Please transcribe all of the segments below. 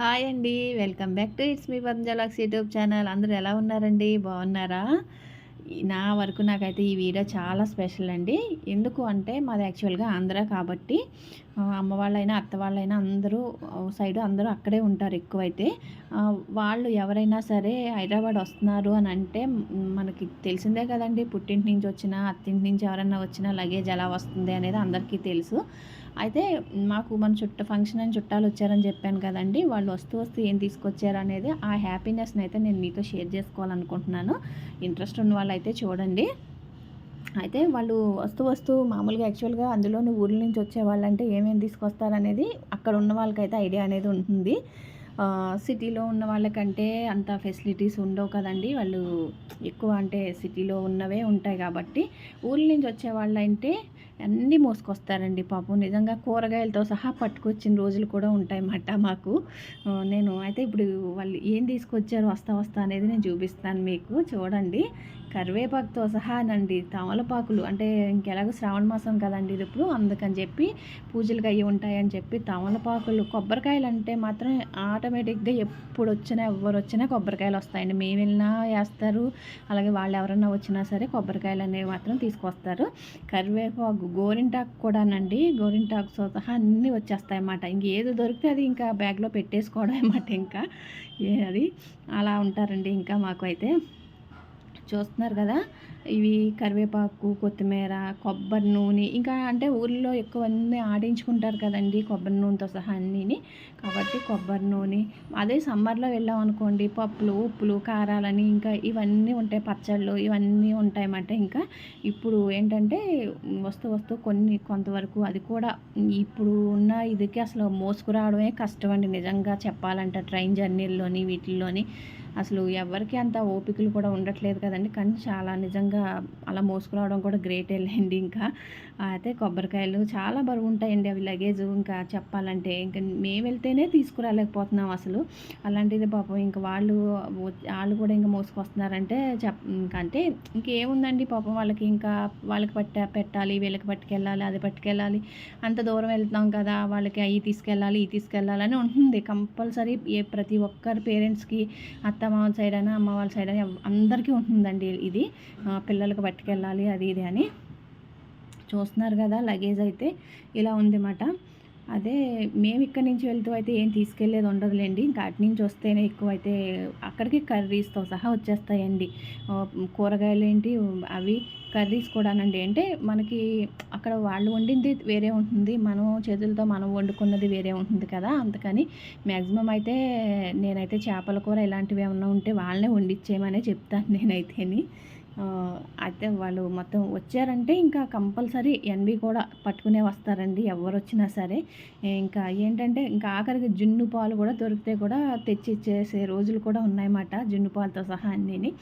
Hi అండి. Welcome back to it's మీ పంజాలాక్స్ YouTube channel. అందరూ ఎలా ఉన్నారండి? బాగున్నారా? నా వరకు నాకైతే ఈ వీడియో చాలా స్పెషల్ అండి. ఎందుకు అంటే మాది యాక్చువల్గా ఆంధ్ర కాబట్టి అమ్మ వాళ్ళైనా అత్త వాళ్ళైనా అందరూ సైడ్ అందరూ అక్కడే ఉంటారు ఎక్కువైతే. వాళ్ళు ఎవరైనా సరే హైదరాబాద్ వస్తున్నారు అని అంటే మనకి తెలిసిందే కదండి. పుట్టింటి నుంచి వచ్చిన అత్తింటి నుంచి ఎవరైనా వచ్చినా లగేజ్ ఎలా వస్తుంది అనేది అందరికీ తెలుసు. అయితే మాకు మన చుట్ట ఫంక్షన్ అని చుట్టాలు వచ్చారని చెప్పాను కదండి. వాళ్ళు వస్తూ వస్తూ ఏం తీసుకొచ్చారు అనేది ఆ హ్యాపీనెస్ని అయితే నేను మీతో షేర్ చేసుకోవాలనుకుంటున్నాను. ఇంట్రెస్ట్ ఉన్న వాళ్ళు అయితే చూడండి. అయితే వాళ్ళు వస్తూ వస్తూ మామూలుగా యాక్చువల్గా అందులోని ఊర్ల నుంచి వచ్చే వాళ్ళంటే ఏమేమి తీసుకొస్తారనేది అక్కడ ఉన్న వాళ్ళకైతే ఐడియా అనేది ఉంటుంది. సిటీలో ఉన్న వాళ్ళకంటే అంత ఫెసిలిటీస్ ఉండవు కదండి. వాళ్ళు ఎక్కువ అంటే సిటీలో ఉన్నవే ఉంటాయి కాబట్టి ఊళ్ళ నుంచి వచ్చే వాళ్ళంటే అన్నీ మోసుకొస్తారండి పాపం. నిజంగా కూరగాయలతో సహా పట్టుకొచ్చిన రోజులు కూడా ఉంటాయి అన్నమాట మాకు నేను అయితే ఇప్పుడు వాళ్ళు ఏం తీసుకొచ్చారు వస్తా వస్తా అనేది నేను చూపిస్తాను మీకు. చూడండి. కరివేపాకుతో సహానండి తమలపాకులు అంటే ఇంకెలాగో శ్రావణ మాసం కదండి ఇది ఇప్పుడు. అందుకని చెప్పి పూజలకు అయ్యి ఉంటాయని చెప్పి తమలపాకులు కొబ్బరికాయలు అంటే మాత్రం ఆటోమేటిక్గా ఎప్పుడు వచ్చినా ఎవరు వచ్చినా కొబ్బరికాయలు వస్తాయండి. మేము వెళ్ళినా వేస్తారు. అలాగే వాళ్ళు ఎవరైనా వచ్చినా సరే కొబ్బరికాయలు అనేవి మాత్రం తీసుకొస్తారు. కరివేపాకు గోరింటాకు కూడానండి. గోరింటాకుతో సహా అన్నీ వచ్చేస్తాయి అన్నమాట ఇంకేది దొరికితే అది ఇంకా బ్యాగ్లో పెట్టేసుకోవడం అన్నమాట ఇంకా. ఏ అది అలా ఉంటారండి ఇంకా మాకు అయితే. చూస్తున్నారు కదా? ఇవి కరివేపాకు కొత్తిమీర కొబ్బరి నూనె ఇంకా అంటే ఊళ్ళో ఎక్కువ అన్నీ ఆడించుకుంటారు కదండి కొబ్బరి నూనెతో సహా అన్నీని. కాబట్టి కొబ్బరి నూనె అదే సమ్మర్లో వెళ్ళాం అనుకోండి పప్పులు ఉప్పులు కారాలని ఇంకా ఇవన్నీ ఉంటాయి పచ్చళ్ళు ఇవన్నీ ఉంటాయన్నమాట ఇంకా. ఇప్పుడు ఏంటంటే వస్తూ వస్తూ కొన్ని కొంతవరకు అది కూడా ఇప్పుడు ఉన్న ఇదికి అసలు మోసుకురావడమే కష్టం అండి నిజంగా చెప్పాలంటే ట్రైన్ జర్నీల్లోని వీటిల్లోని. అసలు ఎవరికి అంత ఓపికలు కూడా ఉండట్లేదు కదండి. కానీ చాలా నిజంగా అలా మోసుకురావడం కూడా గ్రేట్ వెళ్ళండి ఇంకా. అయితే కొబ్బరికాయలు చాలా బరువు ఉంటాయండి అవి లగేజ్ ఇంకా చెప్పాలంటే. ఇంకా మేము వెళ్తేనే తీసుకురాలేకపోతున్నాం అసలు. అలాంటిది పాపం ఇంకా వాళ్ళు వాళ్ళు కూడా ఇంకా మోసుకొస్తున్నారంటే చెప్ అంటే ఇంకేముందండి పాపం వాళ్ళకి ఇంకా వాళ్ళకి పట్ట పెట్టాలి వీళ్ళకి పట్టుకెళ్ళాలి అది పట్టుకెళ్ళాలి. అంత దూరం వెళ్తున్నాం కదా వాళ్ళకి అవి తీసుకెళ్ళాలి ఇవి తీసుకెళ్ళాలని ఉంటుంది. కంపల్సరీ ఏ ప్రతి ఒక్కరి పేరెంట్స్కి అత్త మామ సైడ్ అయినా అమ్మ వాళ్ళ సైడ్ అయినా అందరికీ ఉంటుందండి ఇది. పిల్లలకు పట్టుకెళ్ళాలి అది ఇది అని. చూస్తున్నారు కదా లగేజ్ అయితే ఇలా ఉందన్నమాట. అదే మేము ఇక్కడి నుంచి వెళ్తూ అయితే ఏం తీసుకెళ్ళేది ఉండదులేండి. ఇంకా అటు నుంచి వస్తేనే ఎక్కువ అయితే అక్కడికి కర్రీస్తో సహా వచ్చేస్తాయండి. కూరగాయలు ఏంటి అవి కర్రీస్ కూడానండి. అంటే మనకి అక్కడ వాళ్ళు వండింది వేరే ఉంటుంది. మనం చేతులతో మనం వండుకున్నది వేరే ఉంటుంది కదా. అందుకని మ్యాక్సిమం అయితే నేనైతే చేపల కూర ఇలాంటివి ఏమన్నా ఉంటే వాళ్ళనే వండిచ్చేయమనే చెప్తాను నేనైతేని. అయితే వాళ్ళు మొత్తం వచ్చారంటే ఇంకా కంపల్సరీ ఎన్బి కూడా పట్టుకునే వస్తారండి ఎవరు వచ్చినా సరే ఇంకా ఏంటంటే ఇంకా ఆఖరికి జున్ను పాలు కూడా దొరికితే కూడా తెచ్చి ఇచ్చేసే రోజులు కూడా ఉన్నాయన్నమాట జున్ను పాలతో సహా అన్నీని.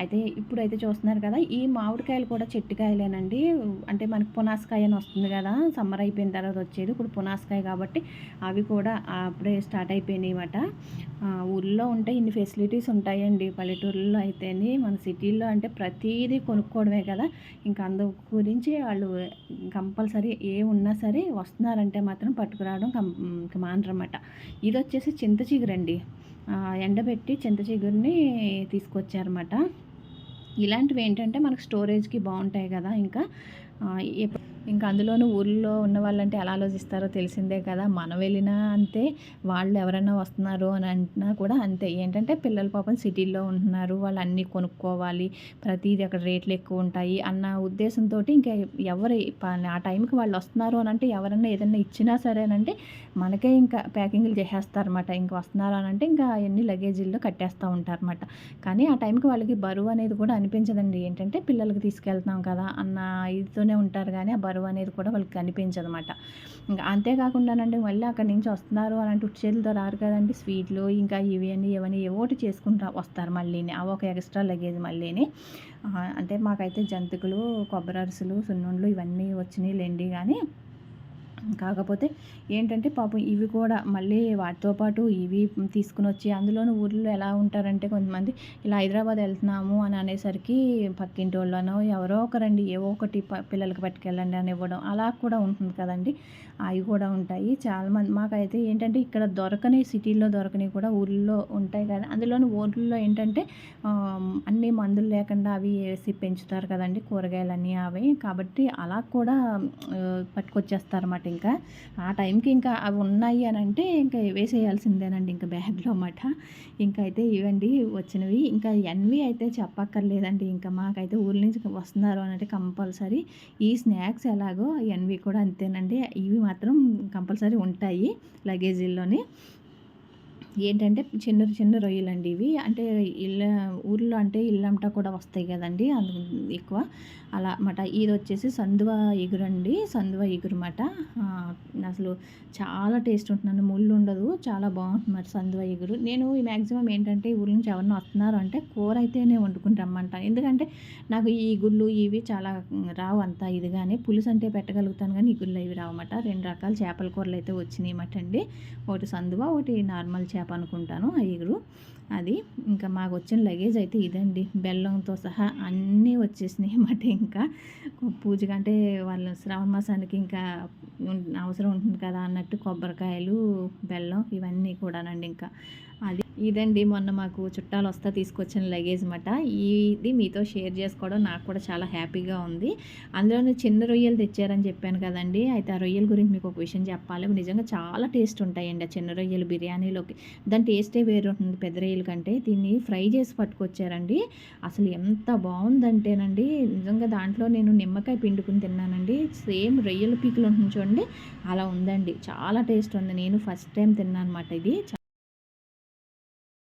అయితే ఇప్పుడైతే చూస్తున్నారు కదా ఈ మామిడికాయలు కూడా చెట్టుకాయలేనండి. అంటే మనకి పునాసకాయ అని వస్తుంది కదా సమ్మర్ అయిపోయిన తర్వాత వచ్చేది. ఇప్పుడు పునాసకాయ కాబట్టి అవి కూడా అప్పుడే స్టార్ట్ అయిపోయినాయి అన్నమాట. ఊళ్ళో ఉంటే ఇన్ని ఫెసిలిటీస్ ఉంటాయండి. పల్లెటూరులో అయితేనే మన సిటీల్లో అంటే ప్రతిదీ కొనుక్కోవడమే కదా. ఇంకా అందు గురించి వాళ్ళు కంపల్సరీ ఏ ఉన్నా సరే వస్తున్నారంటే మాత్రం పట్టుకురావడం కం మానరమాట ఇది వచ్చేసి చింత చిగురండి ఎండబెట్టి చింత చిగురిని తీసుకొచ్చారన్నమాట. ఇలాంటివి ఏంటంటే మనకు స్టోరేజ్కి బాగుంటాయి కదా ఇంకా. ఇంకా అందులోనూ ఊళ్ళో ఉన్న వాళ్ళంటే ఎలా ఆలోచిస్తారో తెలిసిందే కదా. మనం వెళ్ళినా అంతే వాళ్ళు ఎవరైనా వస్తున్నారు అని అంటున్నా కూడా అంతే. ఏంటంటే పిల్లల పాపం సిటీల్లో ఉంటున్నారు వాళ్ళు అన్నీ కొనుక్కోవాలి ప్రతిదీ అక్కడ రేట్లు ఎక్కువ ఉంటాయి అన్న ఉద్దేశంతో ఇంకా ఎవరు ఆ టైంకి వాళ్ళు వస్తున్నారు అని అంటే ఎవరైనా ఏదైనా ఇచ్చినా సరేనంటే మనకే ఇంకా ప్యాకింగ్లు చేసేస్తారన్నమాట. ఇంకా వస్తున్నారు అని అంటే ఇంకా అవన్నీ లగేజీల్లో కట్టేస్తూ ఉంటారన్నమాట. కానీ ఆ టైంకి వాళ్ళకి బరువు అనేది కూడా అనిపించదండి. ఏంటంటే పిల్లలకి తీసుకెళ్తున్నాం కదా అన్న ఇదితోనే ఉంటారు కానీ ఆ బరువు అనేది కూడా వాళ్ళకి కనిపించదు అనమాట ఇంకా అంతేకాకుండానండి మళ్ళీ అక్కడి నుంచి వస్తున్నారు అని అంటే చేతులతో రారు కదండి. స్వీట్లు ఇంకా ఇవి అని ఇవన్నీ ఏవోటి చేసుకుంటా వస్తారు మళ్ళీని. అవి ఒక ఎక్స్ట్రా లగేజ్ మళ్ళీని. అంటే మాకైతే జంతికలు కొబ్బరి అరుసులు సున్నుండ్లు ఇవన్నీ వచ్చినాయి లేండి. కానీ కాకపోతే ఏంటంటే పాపం ఇవి కూడా మళ్ళీ వాటితో పాటు ఇవి తీసుకుని వచ్చి అందులోనూ ఊర్లో ఎలా ఉంటారంటే కొంతమంది ఇలా హైదరాబాద్ వెళ్తున్నాము అని అనేసరికి పక్కింటి వాళ్ళనో ఎవరో ఒకరండి ఏవో ఒకటి పిల్లలకి పట్టుకెళ్ళండి అని ఇవ్వడం అలా కూడా ఉంటుంది కదండి. అవి కూడా ఉంటాయి. చాలామంది మాకైతే ఏంటంటే ఇక్కడ దొరకని సిటీల్లో దొరకని కూడా ఊళ్ళో ఉంటాయి కదా. అందులోని ఊర్లో ఏంటంటే అన్ని మందులు లేకుండా అవి వేసి పెంచుతారు కదండి కూరగాయలన్నీ అవి. కాబట్టి అలా కూడా పట్టుకొచ్చేస్తారన్నమాట. ఇంకా ఆ టైంకి ఇంకా అవి ఉన్నాయి అని అంటే ఇంకా వేసేయాల్సిందేనండి ఇంకా బ్యాగ్లో అన్నమాట. ఇంకా అయితే ఇవండి వచ్చినవి. ఇంకా ఎన్వి అయితే చెప్పక్కర్లేదండి. ఇంకా మాకైతే ఊరి నుంచి వస్తున్నారు అని అంటే కంపల్సరీ. ఈ స్నాక్స్ ఎలాగో ఎన్వి కూడా అంతేనండి. ఇవి మాత్రం కంపల్సరీ ఉంటాయి లగేజీల్లోని. ఏంటంటే చిన్న చిన్న రొయ్యలండి ఇవి. అంటే ఇళ్ళ ఊర్లో అంటే ఇల్లంటా కూడా వస్తాయి కదండి అందు ఎక్కువ. అలా మాట ఇది వచ్చేసి సందువ ఎగురండి. సందువ ఎగురు మాట అసలు చాలా టేస్ట్ ఉంటున్నాను ముళ్ళు ఉండదు. చాలా బాగుంటుంది సందువ ఎగురు. నేను ఈ మ్యాక్సిమం ఏంటంటే ఊరి నుంచి ఎవరన్నా వస్తున్నారు అంటే కూర అయితేనే వండుకుని రమ్మంటాను ఎందుకంటే నాకు ఈ గుళ్ళు ఇవి చాలా రావు అంత ఇది కానీ పులుసు అంటే పెట్టగలుగుతాను కానీ ఈ గుళ్ళు ఇవి రావన్నమాట రెండు రకాల చేపల కూరలు అయితే వచ్చినాయి అన్నమాట అండి. ఒకటి సందువ ఒకటి నార్మల్ చేప అనుకుంటాను ఆ ఎగురు అది ఇంకా మాకు వచ్చిన లగేజ్ అయితే ఇదండి. బెల్లంతో సహా అన్నీ వచ్చేసినాయి అన్నమాట ఇంకా. పూజగా అంటే వాళ్ళ శ్రావణ మాసానికి ఇంకా అవసరం ఉంటుంది కదా అన్నట్టు కొబ్బరికాయలు బెల్లం ఇవన్నీ కూడానండి ఇంకా. అది ఇదండి మొన్న మాకు చుట్టాలు వస్తా తీసుకొచ్చిన లగేజ్ మాట. ఇది మీతో షేర్ చేసుకోవడం నాకు కూడా చాలా హ్యాపీగా ఉంది. అందులోనే చిన్న రొయ్యలు తెచ్చారని చెప్పాను కదండి. అయితే ఆ రొయ్యల గురించి మీకు ఒక విషయం చెప్పాలి. నిజంగా చాలా టేస్ట్ ఉంటాయండి ఆ చిన్న రొయ్యలు బిర్యానీలోకి. దాని టేస్టే వేరు ఉంటుంది పెద్ద రొయ్యల కంటే. దీన్ని ఫ్రై చేసి పట్టుకొచ్చారండి. అసలు ఎంత బాగుందంటేనండి నిజంగా దాంట్లో నేను నిమ్మకాయ పిండుకుని తిన్నానండి. సేమ్ రొయ్యల పీకులు ఉంటుంది చూడండి. అలా ఉందండి. చాలా టేస్ట్ ఉంది. నేను ఫస్ట్ టైం తిన్నాను అనమాట ఇది.